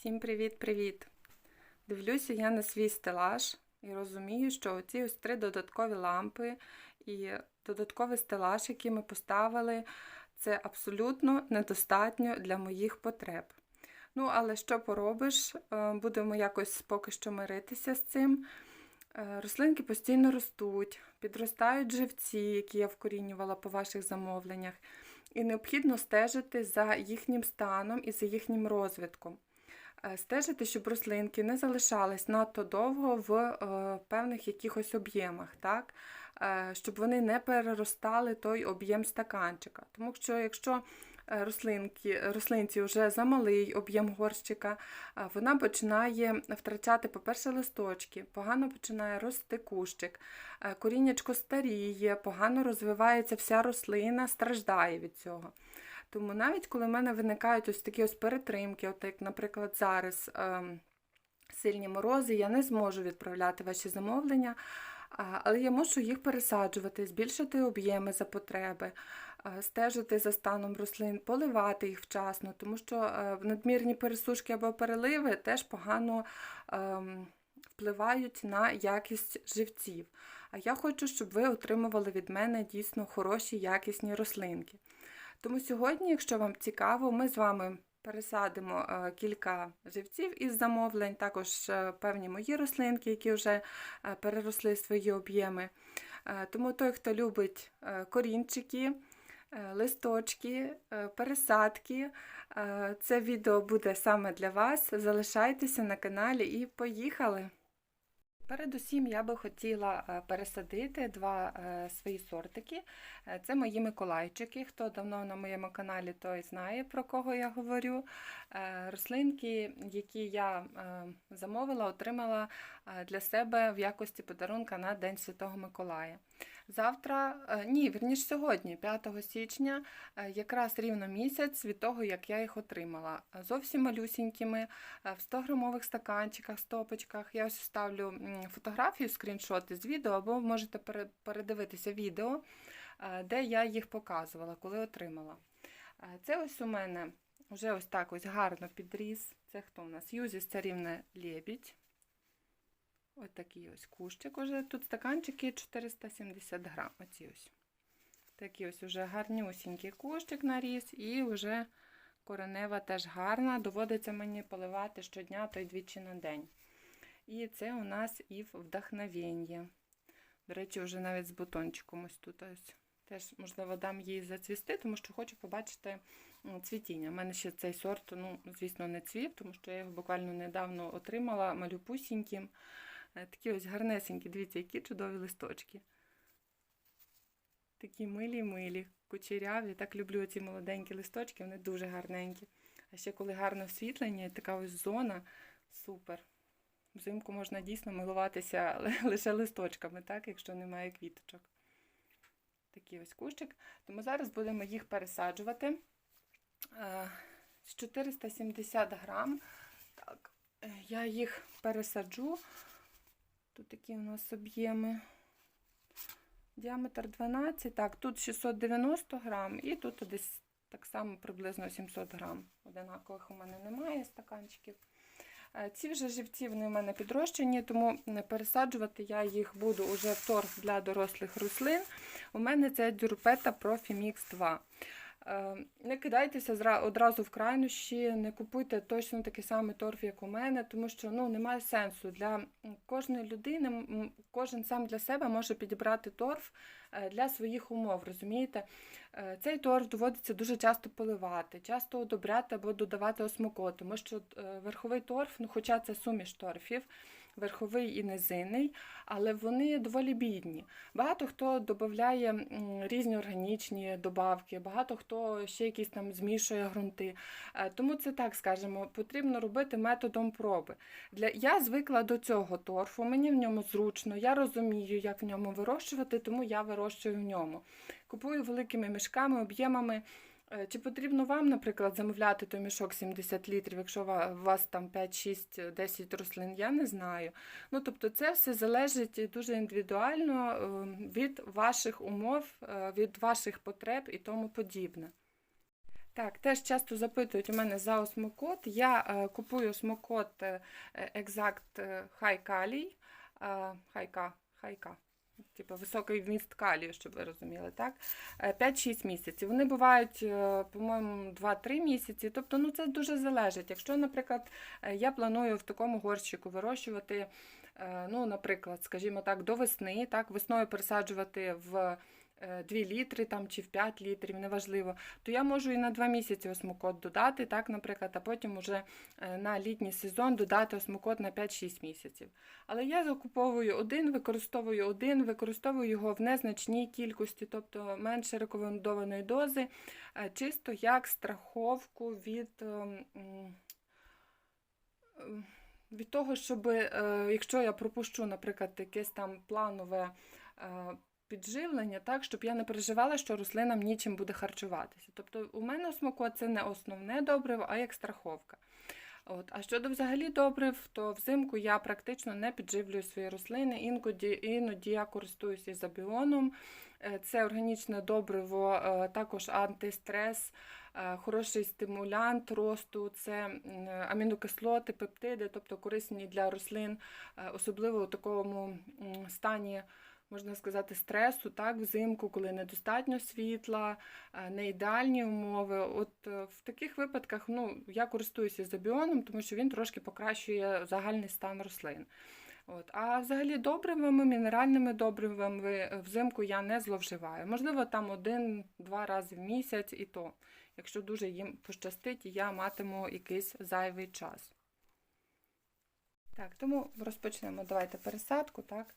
Всім привіт-привіт! Дивлюся я на свій стелаж і розумію, що оці ось три додаткові лампи і додатковий стелаж, який ми поставили, це абсолютно недостатньо для моїх потреб. Ну, але що поробиш, е, будемо якось поки що миритися з цим. Е, Рослинки постійно ростуть, підростають живці, які я вкорінювала по ваших замовленнях, і необхідно стежити за їхнім станом і за їхнім розвитком. Е, Стежити, щоб рослинки не залишались надто довго в е, певних якихось об'ємах, так? Е, щоб вони не переростали той об'єм стаканчика. Тому що якщо рослинки, рослинці вже замалий об'єм горщика, вона починає втрачати, по-перше, листочки, погано починає рости кущик, коріннячко старіє, погано розвивається вся рослина, страждає від цього. Тому навіть коли в мене виникають ось такі ось перетримки, от як, наприклад, зараз ем, сильні морози, я не зможу відправляти ваші замовлення, але я можу їх пересаджувати, збільшити об'єми за потреби, стежити за станом рослин, поливати їх вчасно, тому що е, надмірні пересушки або переливи теж погано ем, впливають на якість живців. А я хочу, щоб ви отримували від мене дійсно хороші якісні рослинки. Тому сьогодні, якщо вам цікаво, ми з вами пересадимо е, кілька живців із замовлень, також е, певні мої рослинки, які вже е, переросли свої об'єми. Тому той, хто любить корінчики, листочки, пересадки, це відео буде саме для вас. Залишайтеся на каналі і поїхали! Передусім я би хотіла е, пересадити два е, свої сортики. Е, Це мої миколайчики. Хто давно на моєму каналі, той знає, про кого я говорю. Рослинки, які я замовила, отримала для себе в якості подарунка на День Святого Миколая. Завтра, е, ні, вірніш сьогодні, 5 січня, е, якраз рівно місяць від того, як я їх отримала. Зовсім малюсінькими, е, в 100-грамових стаканчиках, стопочках. Я ось вставлю фотографію, скріншоти з відео, або можете передивитися відео, де я їх показувала, коли отримала. Це ось у мене вже ось так ось гарно підріс. Це хто у нас? Юзіс царівна лебідь. Ось такий ось кущик уже. Тут стаканчики 470 грам. Оці ось. Такий ось уже гарнюсінький кущик наріс, і вже коренева теж гарна. Доводиться мені поливати щодня, то й двічі на день. І це у нас і вдохновення. До речі, вже навіть з бутончиком ось тут ось. Теж, можливо, дам їй зацвісти, тому що хочу побачити цвітіння. У мене ще цей сорт, ну, звісно, не цвів, тому що я його буквально недавно отримала малюпусіньким. Е, Такі ось гарнесенькі, дивіться, які чудові листочки. Такі милі-милі, кучеряві. Так люблю ці молоденькі листочки, вони дуже гарненькі. А ще коли гарне освітлення, і така ось зона, супер. Взимку можна дійсно милуватися лише листочками, так, якщо немає квіточок. Такий ось кущик. Тому зараз будемо їх пересаджувати. Е, З 470 грам. Так, е, я їх пересаджу. Тут такі у нас об'єми. Діаметр 12, так, тут 690 грам і тут десь так само приблизно 700 грам. Одинакових у мене немає стаканчиків. Е, Ці вже живці вони в мене підрощені, тому пересаджувати я їх буду уже в торф для дорослих рослин. У мене це дюрпета Mix 2. Е, Не кидайтеся одразу в крайнощі, не купуйте точно такий самий торф, як у мене, тому що ну, немає сенсу. Для кожної людини кожен сам для себе може підібрати торф е, для своїх умов, розумієте? Е, Цей торф доводиться дуже часто поливати, часто одобряти або додавати осмоко, тому що е, верховий торф, ну, хоча це суміш торфів, верховий і низинний, але вони доволі бідні. Багато хто додає різні органічні добавки, багато хто ще якісь там змішує ґрунти. Е, Тому це так скажемо, потрібно робити методом проби. Для я звикла до цього торфу, мені в ньому зручно, я розумію, як в ньому вирощувати, тому я вирощую в ньому. Купую великими мішками, об'ємами. Е, Чи потрібно вам, наприклад, замовляти той мішок 70 літрів, якщо у вас там 5, 6, 10 рослин, я не знаю. Ну, тобто це все залежить дуже індивідуально е, від ваших умов, е, від ваших потреб і тому подібне. Так, теж часто запитують у мене за осмокот. Я е, купую осмокот е, Exact е, High Kali, е, хайка, хайка. Типу високий вміст калію, щоб ви розуміли, так? Е, 5-6 місяців. Вони бувають, е, по-моєму, 2-3 місяці. Тобто, ну це дуже залежить. Якщо, наприклад, е, я планую в такому горщику вирощувати, е, ну, наприклад, скажімо так, до весни, так, весною пересаджувати в 2 літри там, чи в 5 літрів, неважливо, то я можу і на 2 місяці осмокот додати, так, наприклад, а потім уже е, на літній сезон додати осмокот на 5-6 місяців. Але я закуповую один, використовую один, використовую його в незначній кількості, тобто менше рекомендованої дози, е, чисто як страховку від. Від того, щоб, е, якщо я пропущу, наприклад, якесь там планове е, підживлення, так, щоб я не переживала, що рослинам нічим буде харчуватися. Тобто у мене осмокот це не основне добриво, а як страховка. От. А щодо взагалі добрив, то взимку я практично не підживлюю свої рослини, іноді, іноді я користуюся ізобіоном. Е, Це органічне добриво, е, також антистрес, е, хороший стимулянт росту, це амінокислоти, пептиди, тобто корисні для рослин, особливо у такому стані можна сказати, стресу, так, взимку, коли недостатньо світла, е, не ідеальні умови. От е, в таких випадках ну, я користуюся забіоном, тому що він трошки покращує загальний стан рослин. От. А взагалі добривами, мінеральними добривами е, взимку я не зловживаю. Можливо, там один-два рази в місяць і то, якщо дуже їм пощастить, я матиму якийсь зайвий час. Так, тому розпочнемо. Давайте пересадку. так.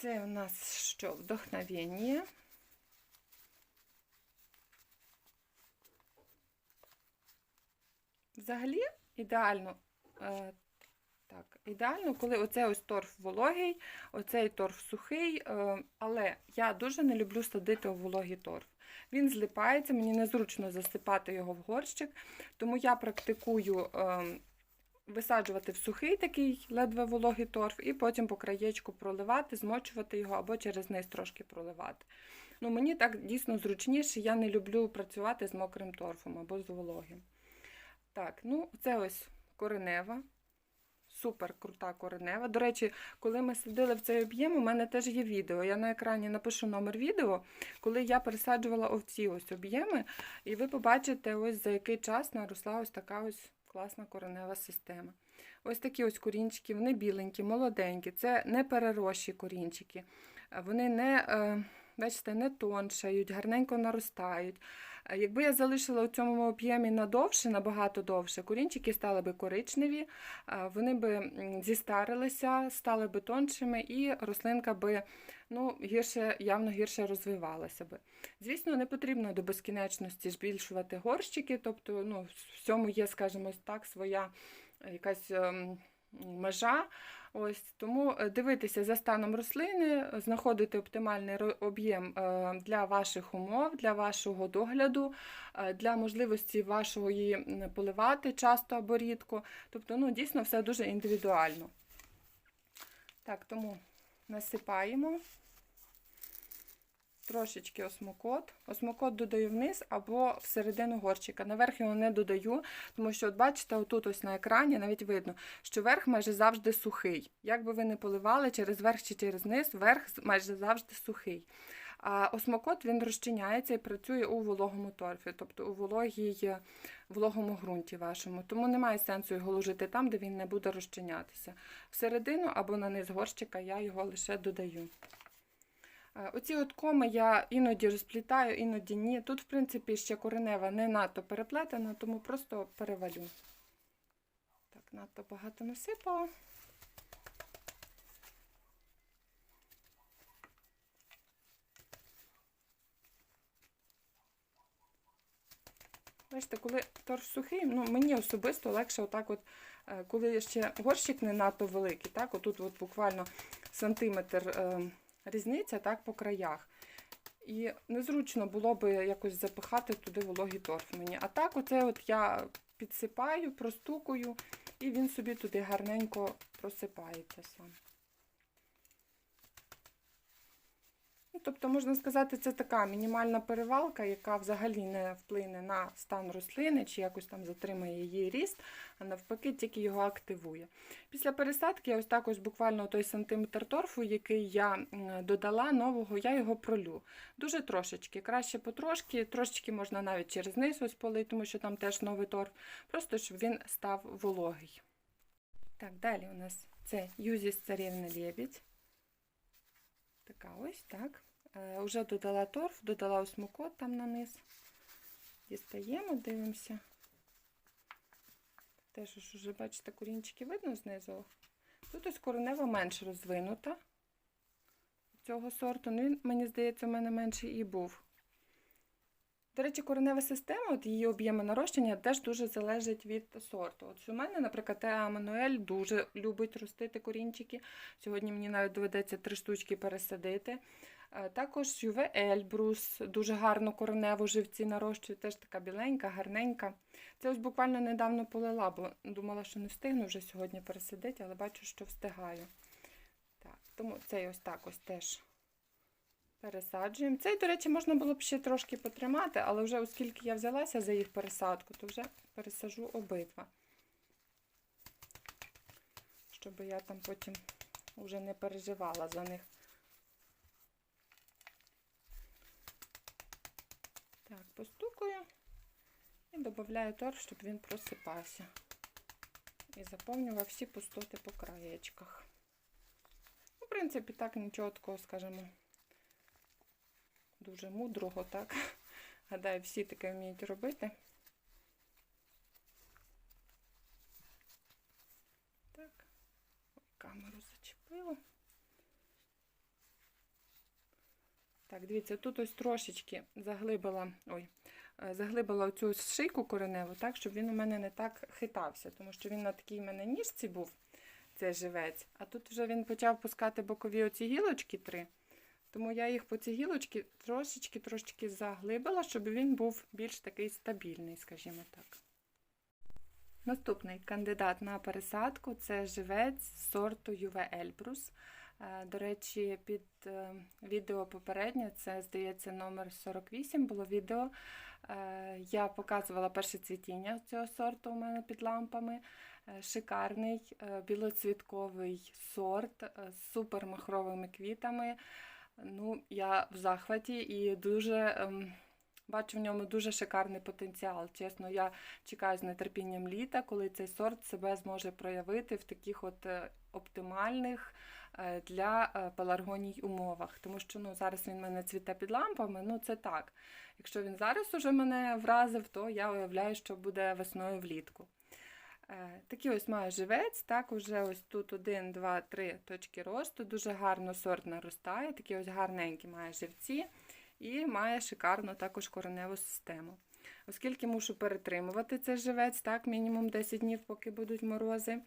Це у нас що? Вдохновення. Взагалі ідеально, е, так, ідеально, коли оцей ось торф вологий, оцей торф сухий, е, але я дуже не люблю садити у вологий торф. Він злипається, мені незручно засипати його в горщик, тому я практикую е, висаджувати в сухий такий ледве вологий торф, і потім по краєчку проливати, змочувати його або через низ трошки проливати. Ну, Мені так дійсно зручніше, я не люблю працювати з мокрим торфом або з вологим. Так, ну це ось коренева. Супер крута коренева. До речі, коли ми садили в цей об'єм, у мене теж є відео. Я на екрані напишу номер відео, коли я пересаджувала овці ось об'єми, і ви побачите, ось за який час наросла ось така ось класна коренева система. Ось такі ось корінчики, вони біленькі, молоденькі, це не перерощі корінчики. Вони не, е, бачите, не тоншають, гарненько наростають. Е, Якби я залишила у цьому об'ємі надовше, набагато довше, корінчики стали би коричневі, е, вони би зістарилися, стали би тоншими, і рослинка би ну, гірше, явно гірше розвивалася би. Звісно, не потрібно до безкінечності збільшувати горщики, тобто ну, в цьому є, скажімо так, своя е, якась ем, межа. Ось тому е, дивитися за станом рослини, знаходити оптимальний об'єм е, для ваших умов, для вашого догляду, е, для можливості вашого її поливати часто або рідко. Тобто, ну, дійсно, все дуже індивідуально. Так, тому насипаємо трошечки осмокот. Осмокот додаю вниз або всередину горщика. Наверх його не додаю, тому що, от бачите, отут ось на екрані навіть видно, що верх майже завжди сухий. Як би ви не поливали через верх чи через низ, верх майже завжди сухий. А осмокот він розчиняється і працює у вологому торфі, тобто у вологій, вологому ґрунті вашому. Тому немає сенсу його ложити там, де він не буде розчинятися. Всередину або на низ горщика я його лише додаю. Е, Оці от коми я іноді розплітаю, іноді ні. Тут, в принципі, ще коренева не надто переплетена, тому просто перевалю. Так, надто багато насипала. Бачите, коли торф сухий, ну мені особисто легше отак от, е, коли ще горщик не надто великий, так, отут от буквально сантиметр е, різниця так, по краях. І незручно було би якось запихати туди вологий торф мені. А так, оце от я підсипаю, простукую, і він собі туди гарненько просипається сам. Ну, тобто, можна сказати, це така мінімальна перевалка, яка взагалі не вплине на стан рослини чи якось там затримає її ріст, а навпаки, тільки його активує. Після пересадки, я ось також буквально той сантиметр торфу, який я додала нового, я його пролю. Дуже трошечки, краще потрошки, трошечки можна навіть через низ ось полити, тому що там теж новий торф, просто щоб він став вологий. Так, далі у нас це Юзіс царівна лебідь. Така ось, так. Е, Уже додала торф, додала осмокот там на низ. Дістаємо, дивимося. Теж ось уже, бачите, корінчики видно знизу. Тут ось коренева менш розвинута цього сорту. Ну, мені здається, у мене менший і був. До речі, коренева система, от її об'єми нарощення теж дуже залежить від сорту. От у мене, наприклад, Теа Мануель дуже любить ростити корінчики. Сьогодні мені навіть доведеться три штучки пересадити. Е, Також Юве Ельбрус, дуже гарно кореневу живці нарощує, теж така біленька, гарненька. Це ось буквально недавно полила, бо думала, що не встигну вже сьогодні пересадити, але бачу, що встигаю. Так, тому цей ось так ось теж пересаджуємо. Цей, до речі, можна було б ще трошки потримати, але вже оскільки я взялася за їх пересадку, то вже пересажу обидва. Щоб я там потім вже не переживала за них. Так, постукаю і додаю торф, щоб він просипався. І заповнював всі пустоти по краєчках. В принципі, так нічого такого, скажімо, дуже мудрого, так. Гадаю, всі таке вміють робити. Так, камеру зачепила. Так, дивіться, тут ось трошечки заглибила, ой, е, заглибила цю шийку кореневу, так, щоб він у мене не так хитався, тому що він на такій мене ніжці був, цей живець, а тут вже він почав пускати бокові оці гілочки три. Тому я їх по ці гілочки трошечки трошечки заглибила, щоб він був більш такий стабільний, скажімо так. Наступний кандидат на пересадку це живець сорту Юве Ельбрус. Е, До речі, під е, відео попереднє, це, здається, номер 48 було відео. Е, Я показувала перше цвітіння цього сорту у мене під лампами. Шикарний білоцвітковий сорт з супермахровими квітами. Ну, я в захваті і дуже ем, бачу в ньому дуже шикарний потенціал. Чесно, я чекаю з нетерпінням літа, коли цей сорт себе зможе проявити в таких от е, оптимальних е, для е, пеларгоній умовах. Тому що ну, зараз він в мене цвіте під лампами, ну це так. Якщо він зараз уже мене вразив, то я уявляю, що буде весною влітку. Е, Такий ось має живець, так, уже ось тут 1, 2, 3 точки росту, дуже гарно сорт наростає, такі ось гарненькі має живці і має шикарну також кореневу систему. Оскільки мушу перетримувати цей живець, так, мінімум 10 днів, поки будуть морози,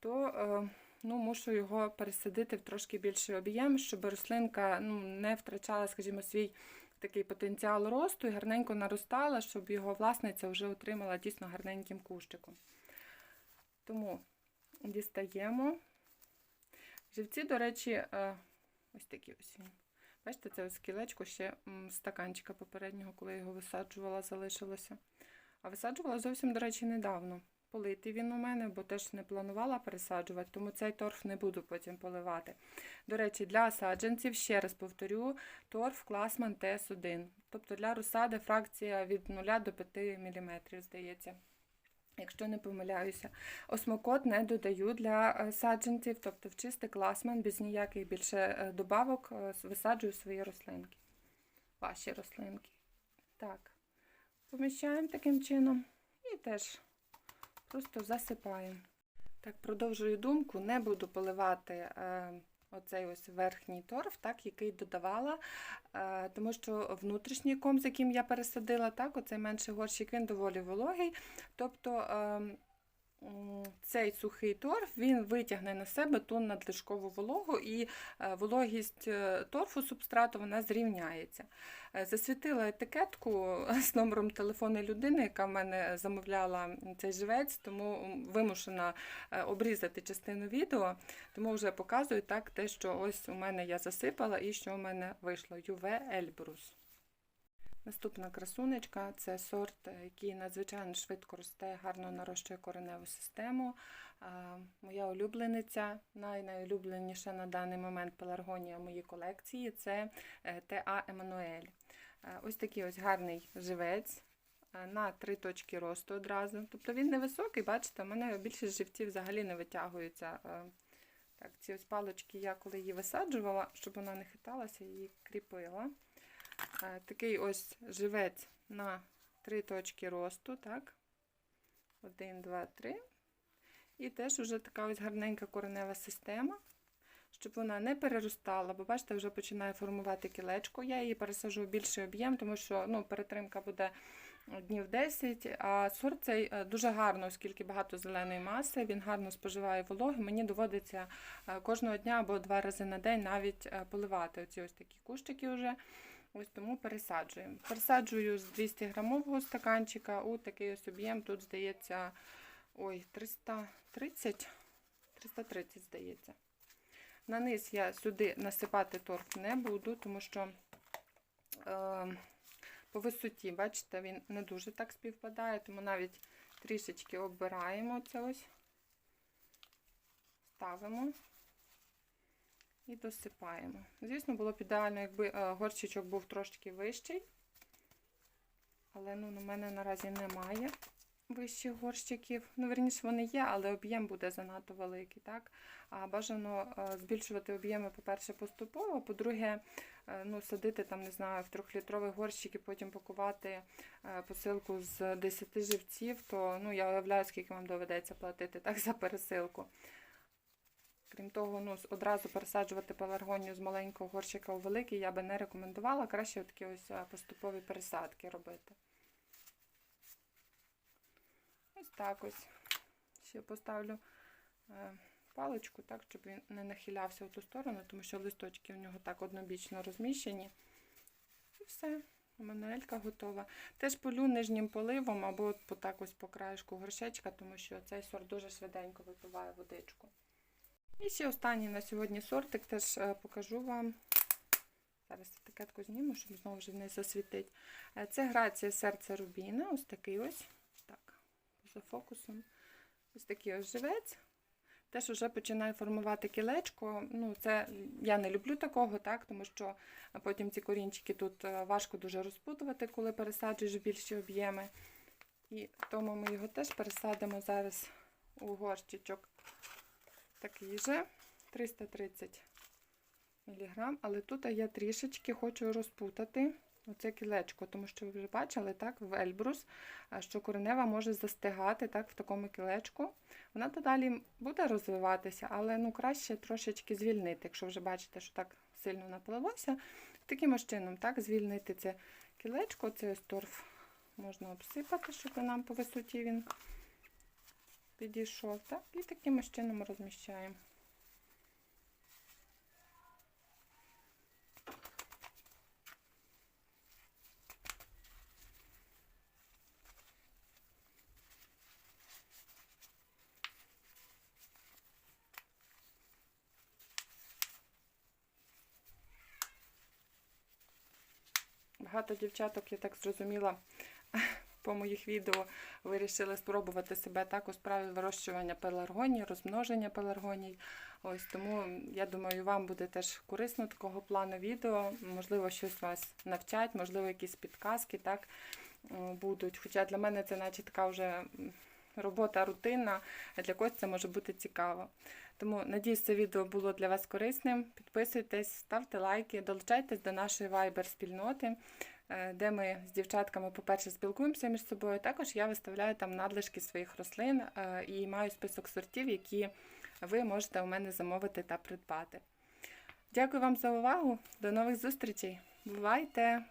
то е, ну, мушу його пересадити в трошки більший об'єм, щоб рослинка ну, не втрачала, скажімо, свій такий потенціал росту і гарненько наростала, щоб його власниця вже отримала дійсно гарненьким кущиком. Тому дістаємо. Живці, до речі, е, ось такі ось. Бачите, це ось кілечко ще стаканчика попереднього, коли я його висаджувала, залишилося. А висаджувала зовсім, до речі, недавно. Политий він у мене, бо теж не планувала пересаджувати, тому цей торф не буду потім поливати. До речі, для саджанців, ще раз повторю, торф Класман ТС1. Тобто для розсади фракція від 0 до 5 мм, здається якщо не помиляюся. Осмокот не додаю для е, саджанців, тобто в чистий класмен, без ніяких більше е, добавок е, висаджую свої рослинки. Ваші рослинки. Так, поміщаємо таким чином і теж просто засипаємо. Так, продовжую думку, не буду поливати оцей ось верхній торф, так, який додавала, е, тому що внутрішній ком, з яким я пересадила, так, оцей менший горщик, він доволі вологий. Тобто е, м, цей сухий торф він витягне на себе ту надлишкову вологу, і е, вологість е, торфу субстрату вона зрівняється. Е, Засвітила етикетку з номером телефону людини, яка в мене замовляла цей живець, тому вимушена обрізати частину відео, тому вже показую так те, що ось у мене я засипала і що у мене вийшло. Юве Ельбрус. Наступна красунечка це сорт, е, який надзвичайно швидко росте, гарно нарощує кореневу систему. Моя улюблениця, найнайулюбленіша на даний момент пеларгонія моїй колекції це е, ТА Еммануель. Ось такий ось гарний живець на три точки росту одразу. Тобто він невисокий, бачите, у мене більшість живців взагалі не витягуються. Так, ці ось палочки я коли її висаджувала, щоб вона не хиталася, її кріпила. Е, Такий ось живець на три точки росту, так? Один, два, три. І теж вже така ось гарненька коренева система, щоб вона не переростала, бо бачите, вже починає формувати кілечко. Я її пересаджу в більший об'єм, тому що ну, перетримка буде днів 10. А сорт цей е, дуже гарно, оскільки багато зеленої маси, він гарно споживає вологи. Мені доводиться е, кожного дня або два рази на день навіть е, поливати оці ось такі кущики вже. Ось тому пересаджуємо. Пересаджую з 200 грамового стаканчика у такий ось об'єм. Тут здається, ой, 330, 330 здається. На низ я сюди насипати торф не буду, тому що е, по висоті, бачите, він не дуже так співпадає, тому навіть трішечки оббираємо це ось, ставимо і досипаємо. Звісно, було б ідеально, якби е, горщичок був трошки вищий, але ну, у мене наразі немає вищих горщиків. Ну, верніше, вони є, але об'єм буде занадто великий. так? А бажано е, збільшувати об'єми, по-перше, поступово, по-друге, е, ну, садити там, не знаю, в трьохлітровий горщик і потім пакувати посилку з 10 живців, то ну, я уявляю, скільки вам доведеться платити так, за пересилку. Крім того, ну, одразу пересаджувати пеларгонію з маленького горщика у великий я би не рекомендувала. Краще такі ось е, поступові пересадки робити. Ось так ось. Ще поставлю е, паличку, так, щоб він не нахилявся в ту сторону, тому що листочки у нього так однобічно розміщені. І все, мануелька готова. Теж полю нижнім поливом або по так ось по краєшку горшечка, тому що цей сорт дуже швиденько випиває водичку. І ще останній на сьогодні сортик теж е, покажу вам. Зараз етикетку зніму, щоб знову вже не засвітить. Е, Це грація серця рубіна. Ось такий ось. Так, за фокусом. Ось такий ось живець. Теж вже починає формувати кілечко. Ну, це я не люблю такого, так, тому що потім ці корінчики тут е, важко дуже розпутувати, коли пересаджуєш більші об'єми. І тому ми його теж пересадимо зараз у горщичок такий же 330 мг, але тут я трішечки хочу розпутати оце кілечко, тому що ви вже бачили так, в Ельбрус, що коренева може застигати так, в такому кілечку. Вона додалі буде розвиватися, але ну, краще трошечки звільнити, якщо вже бачите, що так сильно наплилося. Таким чином так, звільнити це кілечко, цей ось торф можна обсипати, щоб нам по висоті він підійшов. Так? І таким чином розміщаємо. Багато дівчаток, я так зрозуміла, по моїх відео вирішили спробувати себе так у справі вирощування пеларгоній, розмноження пеларгоній. Ось тому я думаю, вам буде теж корисно такого плану відео. Можливо, щось вас навчать, можливо, якісь підказки так будуть. Хоча для мене це наче така вже робота рутинна, а для когось це може бути цікаво. Тому надіюсь, це відео було для вас корисним. Підписуйтесь, ставте лайки, долучайтесь до нашої Viber спільноти, е, де ми з дівчатками, по-перше, спілкуємося між собою. Також я виставляю там надлишки своїх рослин е, і маю список сортів, які ви можете у мене замовити та придбати. Дякую вам за увагу. До нових зустрічей. Бувайте!